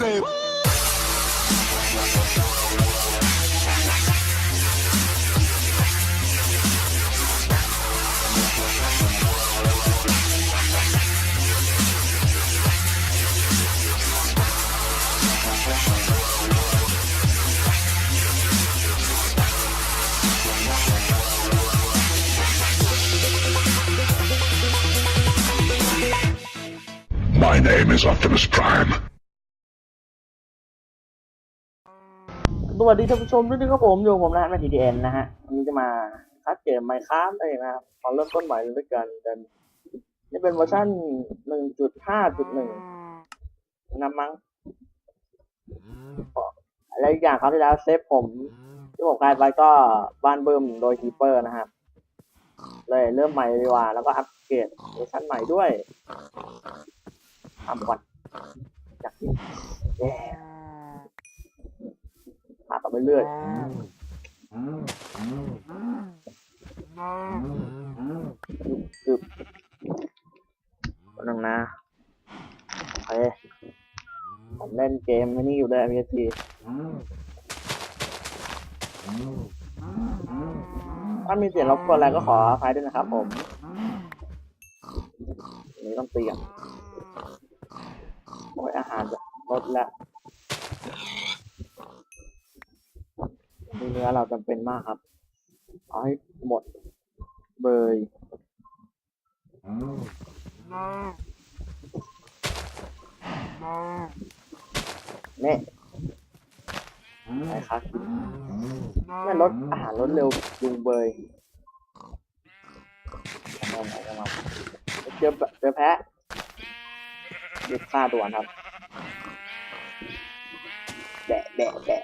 My name is Optimus Prime. สวัสดีท่านผู้ชมด้วยนะครับผมอยู่ผมนะแมททีดีเอ็นนะฮะวันนี้จะมาคัดเกมไมค์ครับเองนะครับขอเริ่มต้นใหม่เลยด้วยกันกันนี่เป็นเวอร์ชันหนึ่งจุดห้าจุดหนึ่งนะมั้งและอีกอย่างครับที่แล้วเซฟผม ที่ผมกลายไปก็บ้านเบิ่มโดยฮีเปอร์นะครับ เลยเริ่มใหม่ดีกว่า แล้วก็อัปเกรดเวอร์ชันใหม่ด้วยทำก่อนจากที่ ไปเรื่อยคือคนนึงนะโอเคผมเล่นเกมไม่นี่อยู่ได้วย PSP ถ้ามีเสียงรบกวนอะไรก็ขออภัยด้วยนะครับผมนี้ต้องเตียมโอ้ยอาหารจะลดละ มีเนื้อเราจำเป็นมากครับ เอาให้หมดเบยนี่ไอ้คากินไม่ลดอาหารลดเร็วยุงเบยทำไมทำไมเจอเจอแพะหยุดฆ่าด่วนครับแบะแบะแบะ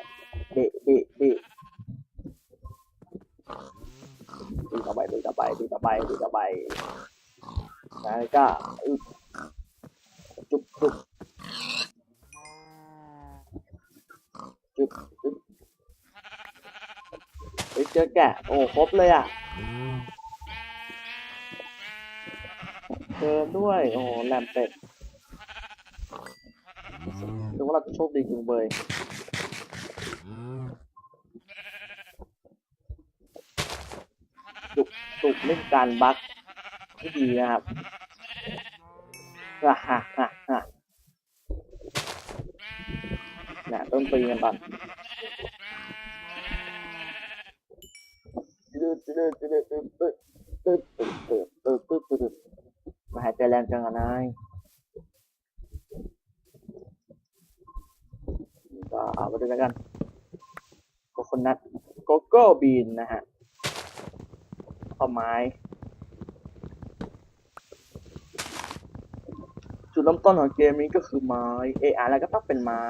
เบะเบะเบะ ตีต่อไปตีต่อไปตีต่อไปตีต่อไปแล้วก็จุ๊บจุ๊บจุ๊บจุ๊บเฮ้ยเจอแกะโอ้ครบเลยอะเจอด้วยโอ้โหแหลมเป็ดดูว่าเราจะโชคดีจุงเบย ฝึกฝึกเรื่อการบัคให้ดีนะครับฮ่าฮ่าฮ่าน่ะต้นปีกันก่อนมาหาใจแรงจังอะนายก็เอาไปดูวกันก็คนนัดโกโก้บินนะฮะ ข้อไม้ จุดเริ่มต้นของเกมนี้ก็คือไม้ เอออะไรก็ต้องเป็นไม้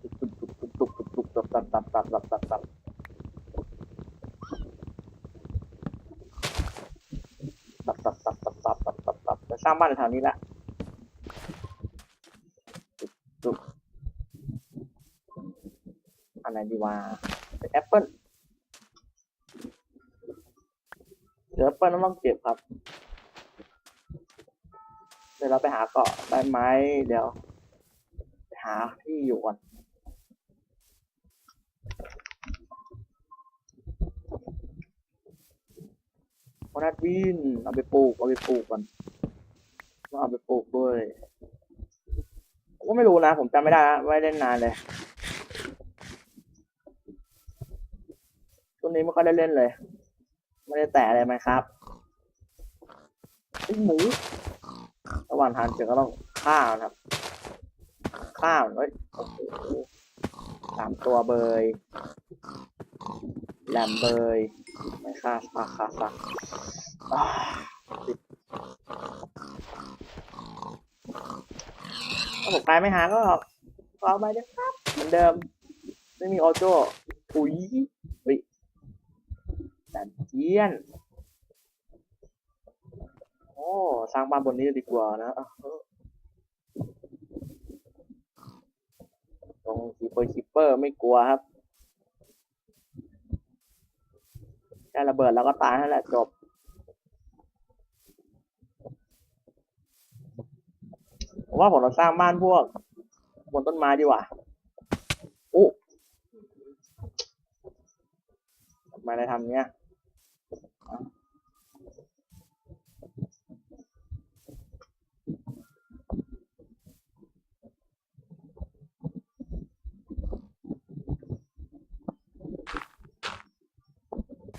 ตุบตุบตุบตุบตุบตุบตุบตับตับตับตับตับตับตับตับตับตับตับตับตับตับจะสร้างบ้านในแถวนี้แหละตุบตุบอันไหน ดีวะเป็นแอปเปิ้ลเดี๋ยวแอปเปิ้ลต้องเก็บครับ เดี๋ยวเราไปหาเกาะได้ไหมเดี๋ยวไปหาที่อยู่ก่อนโคนัทวินเอาไปปลูกเอาไปปลูกก่อนเอาไปปลูกด้วยผมก็ไม่รู้นะ ผมจำไม่ได้ไม่เล่นนานเลยช่วง นี้ไม่ค่อยได้เล่นเลย ไม่ได้แตะอะไรไหมครับไอ้หมูระหว่างทางเจอก็ต้องฆ่ามันครับฆ่าเฮ้ยโอ้โหสามตัวเบยแหลมเบยไม่ฆ่าฆ่าฆ่าฆ่าอ่าติดถ้าผมไปไม่หาก็ก็เอาไปเด้ครับ เหมือนเดิม ไม่มีออโต้อุ้ย ดันเจียน โอ้ สร้างบ้านบนนี้ดีกว่านะตรงคีเปอร์คีเปอร์ไม่กลัวครับแค่ระเบิดแล้วก็ตายนั่นแหละจบ ผมว่าผมจะสร้างบ้านพวก บนต้นไม้ดีกว่าโอ้ทำไมได้ทำเนี้ย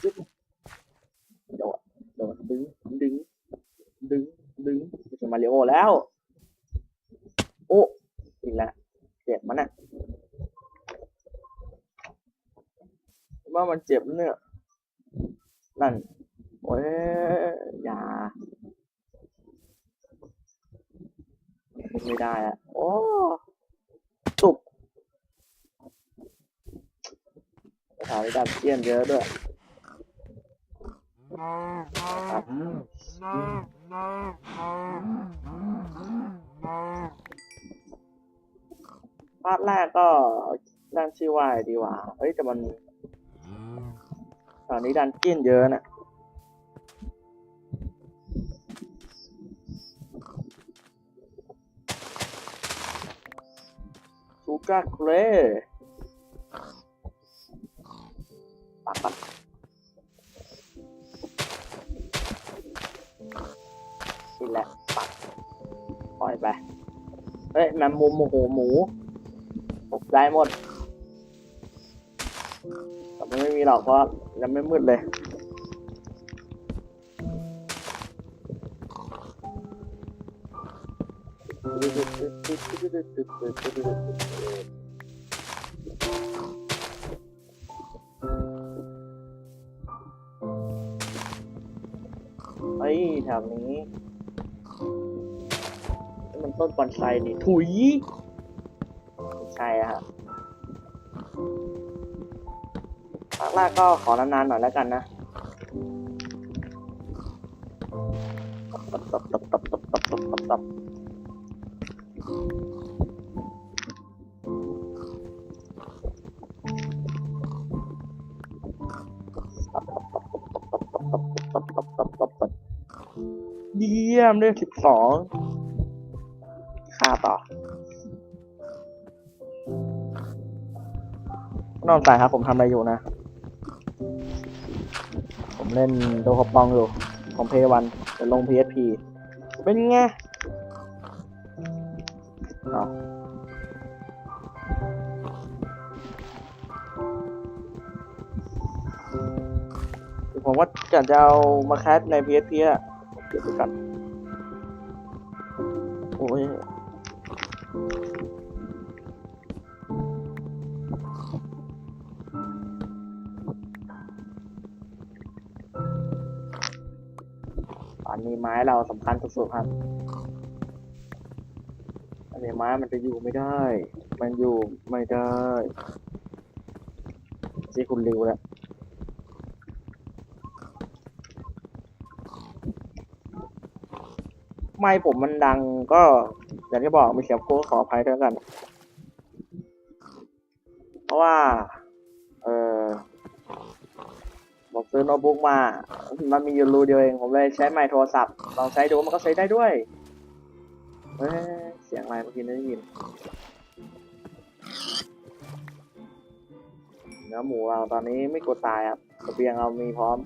โดดโดดดึงดึง ดึง ดึงไม่ใช่มาริโอแล้ว โอ้อีกแล้วเจ็บมันอะว่ามันเจ็บเนี่ยนั่นโอ้ยอย่าไม่ได้อะโอ้ตุบสถานีดับเจียนเยอะด้วย ภาคแรกก็ตั้งชื่อว่าอะไรดีกว่า เฮ้ยแต่มันตอนนี้ดันเจียนเยอะน่ะซูกาเครปักปัก นี่แหละปักปล่อยไปเฮ้ยแมมมุมโอ้โหหมูตกใจหมดแต่มันไม่มีหรอกเพราะยังไม่มืดเลยเฮ้ยแถวนี้ ต้นบอนไซนี่ถุยใช่อะฮะภาคแรกก็ขอนานๆหน่อยแล้วกันนะตับตับตบตบตบตบตบตบตบตบตบตบตบตบเยี่ยมด้วยสิบสอง ค่าต่อน้องสายครับ ผมทำอะไรอยู่นะ ผมเล่นโดคอปองอยู่ของเพย์วันจะลง PSP เป็นไงอ้าผมว่าจะจะเอามาแคสใน PSP อะเดี๋ยวดูกัน ตอนนี้ไม้เราสำคัญสุดๆครับอันนี้ไม้มันจะอยู่ไม่ได้ มันอยู่ไม่ได้ที่คุณริวแล้ว ไม่ผมมันดังก็อย่างที่บอกมีเสียงโค้ขออภัยด้วยกัน เพราะว่า เออผมซื้อโน้ตบุ๊กมา มันมีอยู่รูเดียวเอง ผมเลยใช้ไมค์โทรศัพท์ ลองใช้ดูมันก็ใช้ได้ด้วย เฮ้ย เสียงอะไรเมื่อกี้ได้ยิน เนื้อหมูเราตอนนี้ไม่กลัวตายครับกระเบียงเรามีพร้อม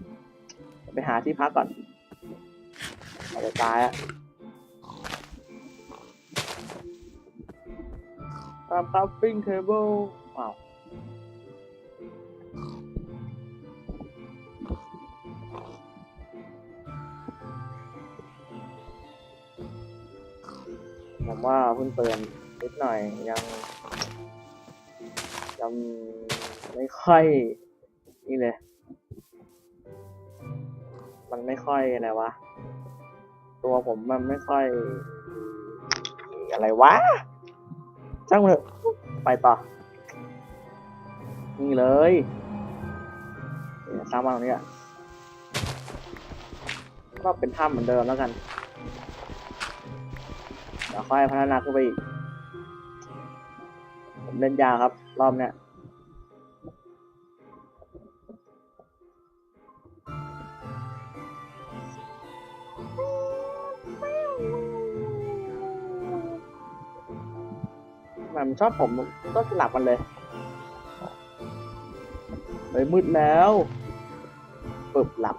ไปหาที่พักก่อนอาจจะตายอะ ตามคัฟฟิ้งเทเบิลว้าวผมว่าเพิ่งเตือนนิดหน่อยยังยังไม่ค่อยนี่เลย มันไม่ค่อยอะไรวะ ตัวผมมันไม่ค่อย อะไรวะ ช่างมันเถอะไปต่อ นี่เลยเนี่ยสร้างบ้านตรงนี้อะก็เป็นถ้ำเหมือนเดิมแล้วกัน เดี๋ยวค่อยพัฒนาขึ้นไปอีกผมเล่นยาวครับ รอบเนี้ย มันชอบผมก็หลับมันเลยเฮ้ยมืดแล้วปึบหลับ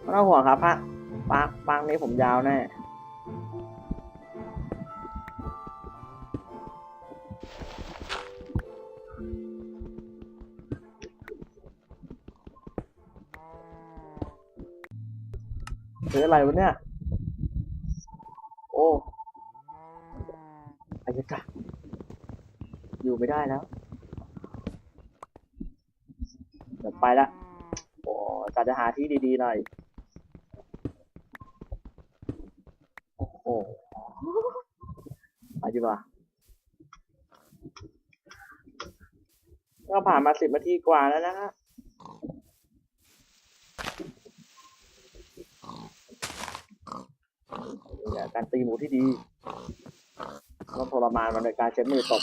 ไม่ต้องห่วงครับพระปางปางนี้ผมยาวแน่หรืออะไรวะเนี่ย โอ้อายกะอยู่ ไม่ได้แล้วเดี๋ยวไปละโอ้กาจะหาที่ดีๆหน่อย โอ้โหไปดีกว่าก็ผ่านมาสิบนาทีกว่าแล้วนะฮะการตีหมูที่ดีต้องทรมานมันในการใช้มือตบ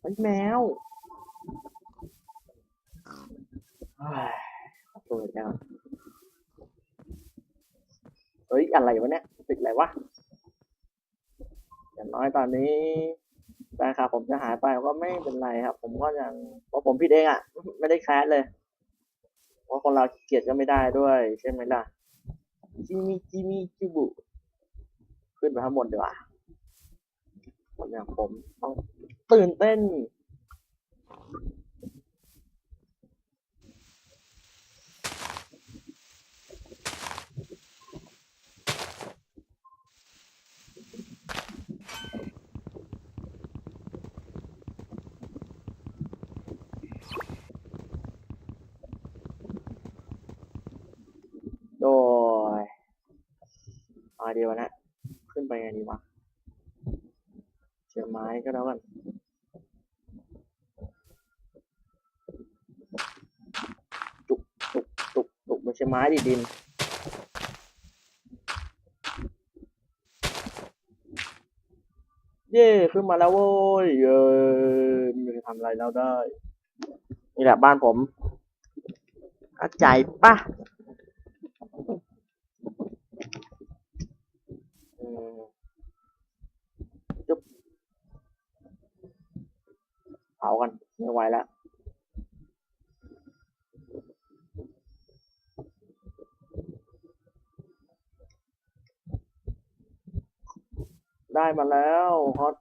ไอ้แมวเฮ้ยโทษแล้วเฮ้ย อะไรวะเนี่ย ติดอะไรวะ อย่างน้อยตอนนี้แฟนคลับผมจะหายไปก็ไม่เป็นไรครับ ผมก็ยังเพราะผมผิดเองอะ่ะ ไม่ได้แคสเลยเพราะคนเราเกียจก็ไม่ได้ด้วย ใช่ไหมล่ะจิมิจิมิจิบุ ขึ้นไปข้างบนดีกว่าคนอย่างผมต้อง ตื่นเต้น โดยเอาดีวนะ ขึ้นไปไงดีวะเชือไม้ก็แล้วกัน จุกจุกจุกจุก ไม้ดิดิน เย่ขึ้นมาแล้วโว้ยเย้ไม่ทำอะไรแล้วได้ นี่แหละบ้านผมเข้าใจปะจุ๊บเผากันไม่ไหวแล้ว ได้มาแล้วฮอต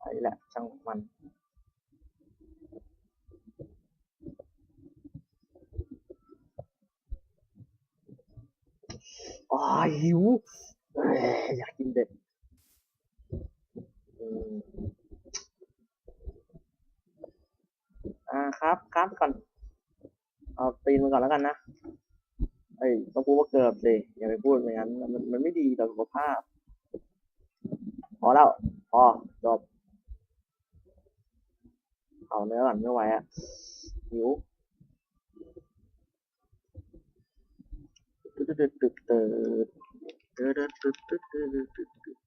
ไอ้แหละช่างมันอ๋อหิวเอ้ยอยากกินเด็ดอ่าครับครับก่อน เอาตีนมันก่อนแล้วกันนะ เอ้ยต้องพูดว่าเกิบสิอย่าไปพูดอย่างนั้นมันมันไม่ดีต่อสุขภาพ พอแล้ว พอจบเอาเนื้อก่อนไม่ไหวอะหิวตึ๊ดตึ๊ดตึ๊ดตึ๊ดตึ๊ดตึ๊ดตึ๊ดตึ๊ดตึ๊ดตึ๊ดตึ๊ด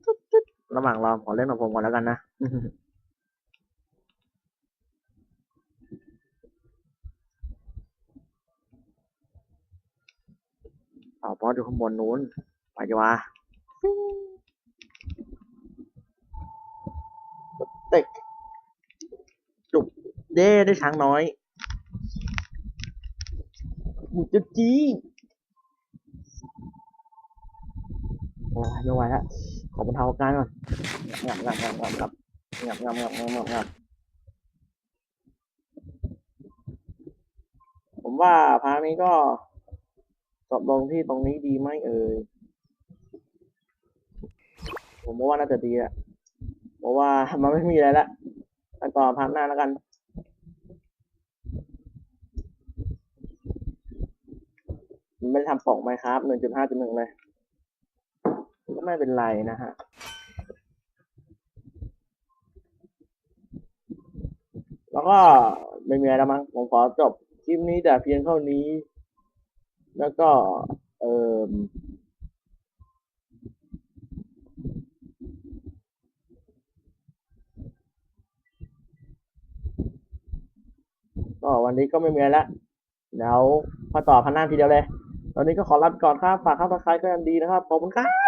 ตึ๊ดตึ๊ดระหว่างรอขอเล่นของผมก่อนแล้วกันนะเอาพอดูข้างบนนู้นไปดีว่าเต็กจุก เด้ได้ช้างน้อยหมูจุจีโอ้ยไม่ไหวล้วขอบรรเทาอาการก่อนงับงับงับงับงับงับงับงับงับงับงับผมว่าพาร์ทนี้ก็จบลงที่ตรงนี้ดีไหมเอ่ยผมว่าน่าจะดีอะเพราะว่ามันไม่มีอะไรละไปต่อพันหน้าแล้วกัน มัน ไม่ได้ทำปกไหมครับหนึ่งจุดห้าจุดหนึ่งเลยก็ไม่เป็นไรนะฮะแล้วก็ไม่มีอะไรแล้วมั้งผมขอจบคลิปนี้แต่เพียงเท่านี้ แล้วก็ เอ่อก็วันนี้ก็ไม่มีอะไรละแล้วพอต่อพันหน้าทีเดียวเลย ตอนนี้ก็ขอลาไปก่อนครับ ฝากข้าวตะไคร้ก็ยังดีนะครับ ขอบคุณครับ